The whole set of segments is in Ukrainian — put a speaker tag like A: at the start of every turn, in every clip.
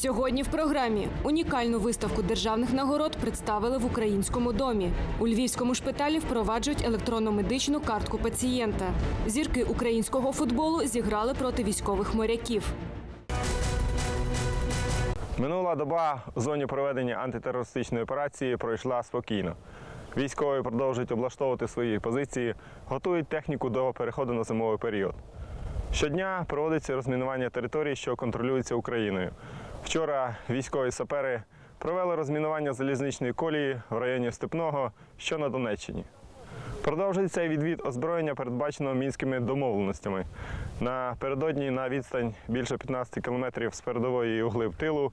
A: Сьогодні в програмі унікальну виставку державних нагород представили в українському домі. У львівському шпиталі впроваджують електронну медичну картку пацієнта. Зірки українського футболу зіграли проти військових моряків.
B: Минула доба в зоні проведення антитерористичної операції пройшла спокійно. Військові продовжують облаштовувати свої позиції, готують техніку до переходу на зимовий період. Щодня проводиться розмінування територій, що контролюються Україною. Вчора військові сапери провели розмінування залізничної колії в районі Степного, що на Донеччині. Продовжується відвід озброєння, передбаченого мінськими домовленостями. Напередодні на відстань більше 15 кілометрів з передової углиб тилу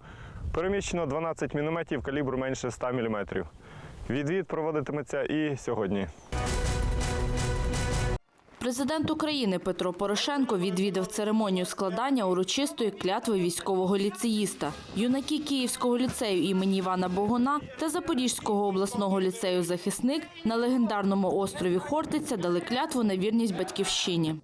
B: переміщено 12 мінометів калібру менше 100 мм. Відвід проводитиметься і сьогодні.
C: Президент України Петро Порошенко відвідав церемонію складання урочистої клятви військового ліцеїста. Юнаки Київського ліцею імені Івана Богуна та Запорізького обласного ліцею Захисник на легендарному острові Хортиця дали клятву на вірність батьківщині.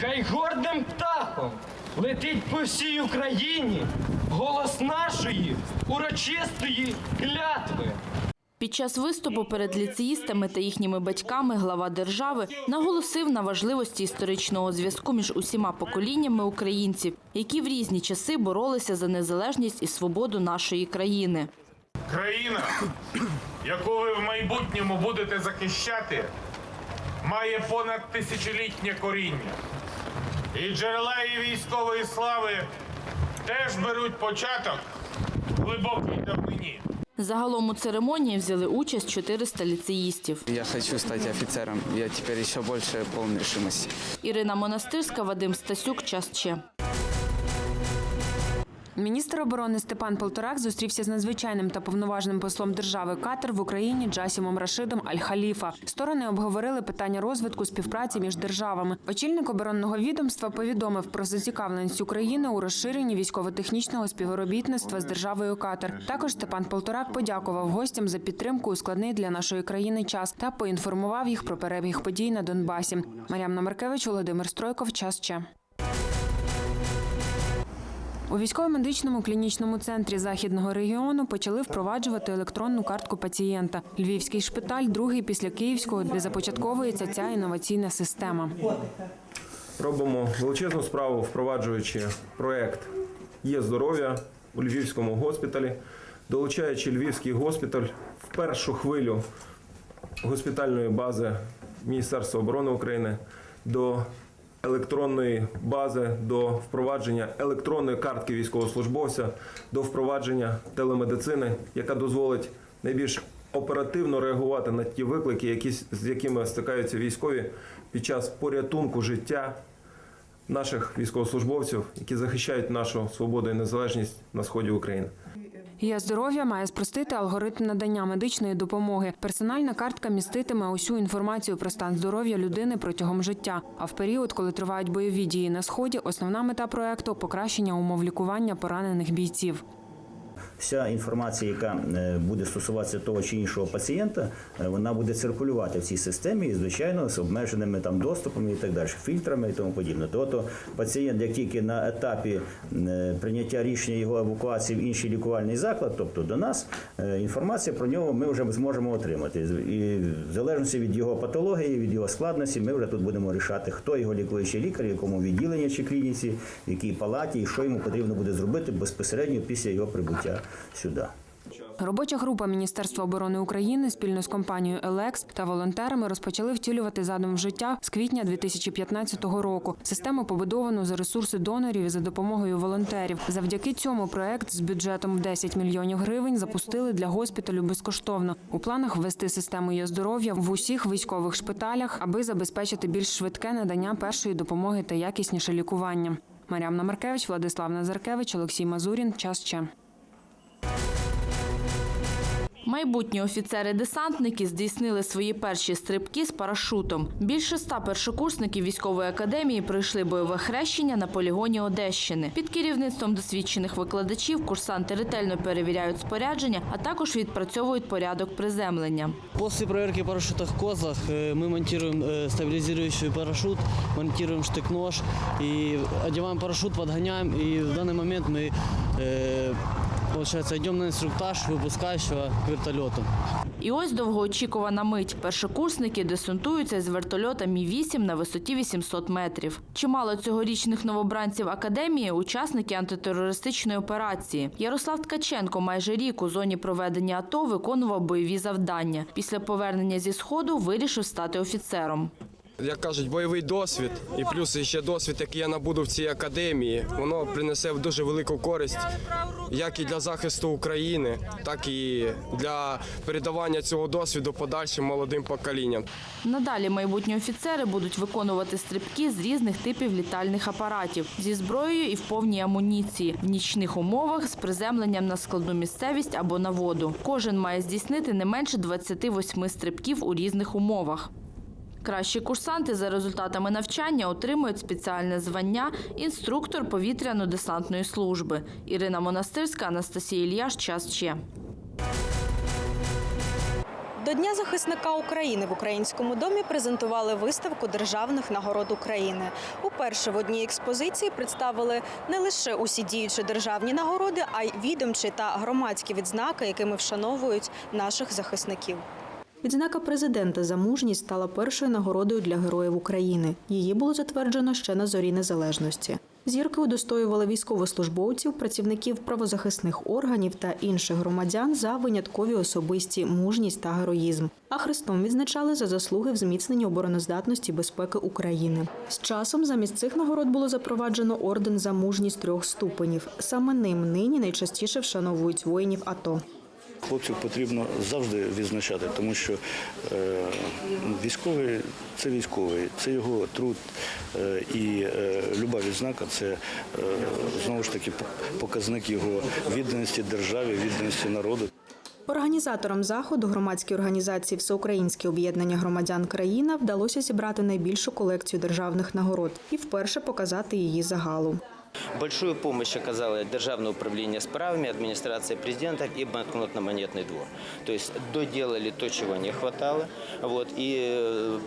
D: Хай гордим птахом летить по всій Україні голос нашої урочистої клятви.
C: Під час виступу перед ліцеїстами та їхніми батьками глава держави наголосив на важливості історичного зв'язку між усіма поколіннями українців, які в різні часи боролися за незалежність і свободу нашої країни.
E: Країна, яку ви в майбутньому будете захищати, має понад тисячолітнє коріння. І джерела її військової слави теж беруть початок глибокій давнині.
C: Загалом у церемонії взяли участь 400 ліцеїстів.
F: Я хочу стати офіцером. Я тепер ще більше полной.
C: Ірина Монастирська, Вадим Стасюк, час ще.
G: Міністр оборони Степан Полторак зустрівся з надзвичайним та повноважним послом держави Катар в Україні Джасімом Рашидом Аль-Халіфа. Сторони обговорили питання розвитку співпраці між державами. Очільник оборонного відомства повідомив про зацікавленість України у розширенні військово-технічного співробітництва з державою Катар. Також Степан Полторак подякував гостям за підтримку у складний для нашої країни час та поінформував їх про перебіг подій на Донбасі. Мар'ям Маркевич, Володимир Стройков. Час ще. У військово-медичному клінічному центрі західного регіону почали впроваджувати електронну картку пацієнта. Львівський шпиталь, другий після Київського, де започатковується ця інноваційна система.
H: Робимо величезну справу, впроваджуючи проект Є здоров'я у Львівському госпіталі, долучаючи Львівський госпіталь в першу хвилю госпітальної бази Міністерства оборони України до електронної бази, до впровадження електронної картки військовослужбовця, до впровадження телемедицини, яка дозволить найбільш оперативно реагувати на ті виклики, які, з якими стикаються військові під час порятунку життя наших військовослужбовців, які захищають нашу свободу і незалежність на сході України.
G: «Я здоров'я має спростити алгоритм надання медичної допомоги. Персональна картка міститиме усю інформацію про стан здоров'я людини протягом життя. А в період, коли тривають бойові дії на сході, основна мета проекту покращення умов лікування поранених бійців.
I: Вся інформація, яка е, буде стосуватися того чи іншого пацієнта, е, вона буде циркулювати в цій системі і, звичайно, з обмеженими там доступами і так далі, фільтрами і тому подібне. Тобто пацієнт, як тільки на етапі е, прийняття рішення його евакуації в інший лікувальний заклад, тобто до нас, інформація про нього ми вже зможемо отримати. І в залежності від його патології, від його складності, ми вже тут будемо рішати, хто його лікуючий лікар, якому відділенні чи клініці, в якій палаті, і що йому потрібно буде зробити безпосередньо після його прибуття сюди.
G: Робоча група Міністерства оборони України спільно з компанією Елекс та волонтерами розпочали втілювати задум в життя з квітня 2015 року. Систему побудовано за ресурси донорів і за допомогою волонтерів. Завдяки цьому проект з бюджетом в 10 мільйонів гривень запустили для госпіталю безкоштовно. У планах ввести систему є здоров'я в усіх військових шпиталях, аби забезпечити більш швидке надання першої допомоги та якісніше лікування. Мар'ямна Маркевич, Владислав Назаркевич, Олексій Мазурін. Час ще.
C: Майбутні офіцери-десантники здійснили свої перші стрибки з парашутом. Більше ста першокурсників військової академії пройшли бойове хрещення на полігоні Одещини. Під керівництвом досвідчених викладачів курсанти ретельно перевіряють спорядження, а також відпрацьовують порядок приземлення.
J: После проверки парашюта в козлах э, мы монтируем э, стабилизирующий парашют, монтируем штык-нож и одеваем парашют, подгоняем. И в данный момент мы, получается, идем на инструктаж выпускающего к вертолету.
C: І ось довгоочікувана мить. Першокурсники десантуються з вертольота Мі-8 на висоті 800 метрів. Чимало цьогорічних новобранців академії – учасники антитерористичної операції. Ярослав Ткаченко майже рік у зоні проведення АТО виконував бойові завдання. Після повернення зі сходу вирішив стати офіцером.
K: Як кажуть, бойовий досвід і плюс ще досвід, який я набуду в цій академії, воно принесе дуже велику користь як і для захисту України, так і для передавання цього досвіду подальшим молодим поколінням.
C: Надалі майбутні офіцери будуть виконувати стрибки з різних типів літальних апаратів зі зброєю і в повній амуніції в нічних умовах з приземленням на складну місцевість або на воду. Кожен має здійснити не менше 28 стрибків у різних умовах. Кращі курсанти за результатами навчання отримують спеціальне звання інструктор повітряно-десантної служби. Ірина Монастирська, Анастасія Ільяш. Час ще.
L: До Дня захисника України в українському домі презентували виставку державних нагород України. Уперше в одній експозиції представили не лише усі діючі державні нагороди, а й відомчі та громадські відзнаки, якими вшановують наших захисників. Відзнака президента за мужність стала першою нагородою для героїв України. Її було затверджено ще на зорі незалежності. Зірки удостоювали військовослужбовців, працівників правозахисних органів та інших громадян за виняткові особисті мужність та героїзм. А хрестом відзначали за заслуги в зміцненні обороноздатності безпеки України. З часом замість цих нагород було запроваджено орден за мужність трьох ступенів. Саме ним нині найчастіше вшановують воїнів АТО.
M: Хлопців потрібно завжди відзначати, тому що е, військовий це військовий, це його труд е, і е, люба відзнака це знову ж таки показник його відданості державі, відданості народу.
L: Організаторам заходу громадській організації Всеукраїнське об'єднання громадян країна вдалося зібрати найбільшу колекцію державних нагород і вперше показати її загалу.
N: Большую помощь оказало Державное управление справами, администрация президента и банкнотно-монетный двор. То есть доделали то, чего не хватало. Вот, и э,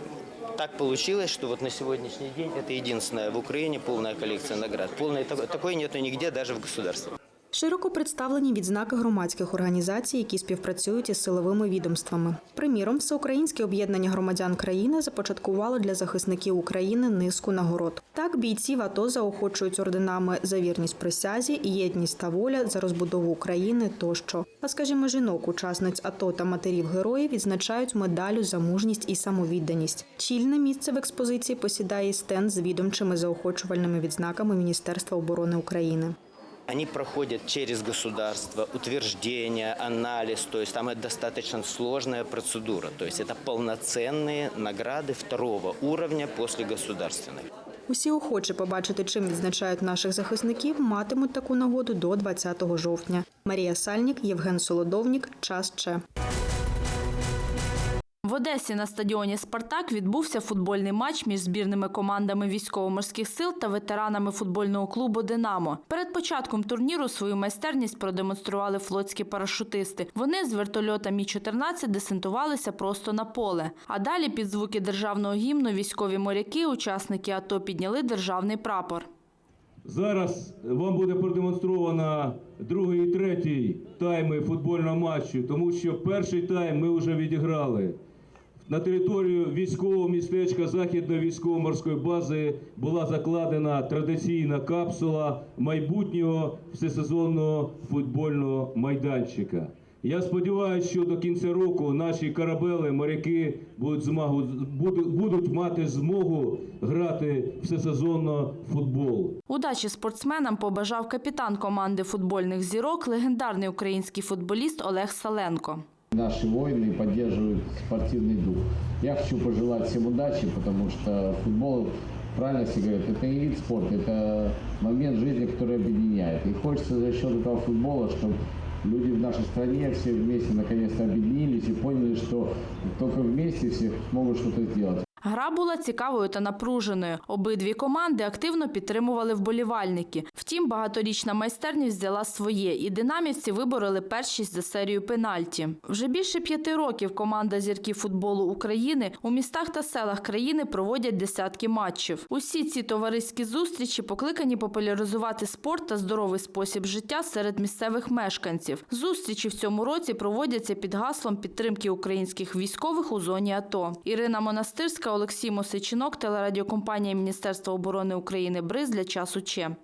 N: так получилось, что вот на сегодняшний день это единственная в Украине полная коллекция наград. Полной, такой- такой нету нигде, даже в государстве.
L: Широко представлені відзнаки громадських організацій, які співпрацюють із силовими відомствами. Приміром, Всеукраїнське об'єднання громадян країни започаткувало для захисників України низку нагород. Так бійців АТО заохочують орденами за вірність присязі, єдність та воля за розбудову України тощо. А скажімо, жінок, учасниць АТО та матерів героїв відзначають медалю за мужність і самовідданість. Чільне місце в експозиції посідає стенд з відомчими заохочувальними відзнаками Міністерства оборони України
N: Они проходят через государство, утверждение, анализ, то есть там это достаточно сложная процедура. То есть это полноценные награды второго уровня после государственных.
L: Усі охочі побачити, чим відзначають наших захисників, матимуть таку нагоду до 20 жовтня. Марія Сальнік, Євген Солодовнік. Час Че.
C: В Одесі на стадіоні Спартак відбувся футбольний матч між збірними командами військово-морських сил та ветеранами футбольного клубу Динамо. Перед початком турніру свою майстерність продемонстрували флотські парашутисти. Вони з вертольота Мі 14 десантувалися просто на поле. А далі під звуки державного гімну військові моряки, учасники АТО, підняли державний прапор.
O: Зараз вам буде продемонстровано другий і третій тайми футбольного матчу, тому що перший тайм ми вже відіграли. На територію військового містечка Західної військово-морської бази була закладена традиційна капсула майбутнього всесезонного футбольного майданчика. Я сподіваюся, що до кінця року наші корабели, моряки будуть змагу будуть, мати змогу грати всесезонно футбол.
C: Удачі спортсменам побажав капітан команди футбольних зірок, легендарний український футболіст Олег Саленко.
P: Наши воины поддерживают спортивный дух. Я хочу пожелать всем удачи, потому что футбол, правильно все говорят, это не вид спорта, это момент жизни, который объединяет. И хочется за счет этого футбола, чтобы люди в нашей стране все вместе наконец-то объединились и поняли, что только вместе все смогут что-то сделать.
C: Гра була цікавою та напруженою. Обидві команди активно підтримували вболівальники. Втім, багаторічна майстерність взяла своє, і динамівці вибороли першість за серію пенальті. Вже більше п'яти років команда зірків футболу України у містах та селах країни проводять десятки матчів. Усі ці товариські зустрічі покликані популяризувати спорт та здоровий спосіб життя серед місцевих мешканців. Зустрічі в цьому році проводяться під гаслом підтримки українських військових у зоні АТО. Ірина Монастирська, Олексій Мосичинок, телерадіокомпанія Міністерства оборони України Бриз для часу Че.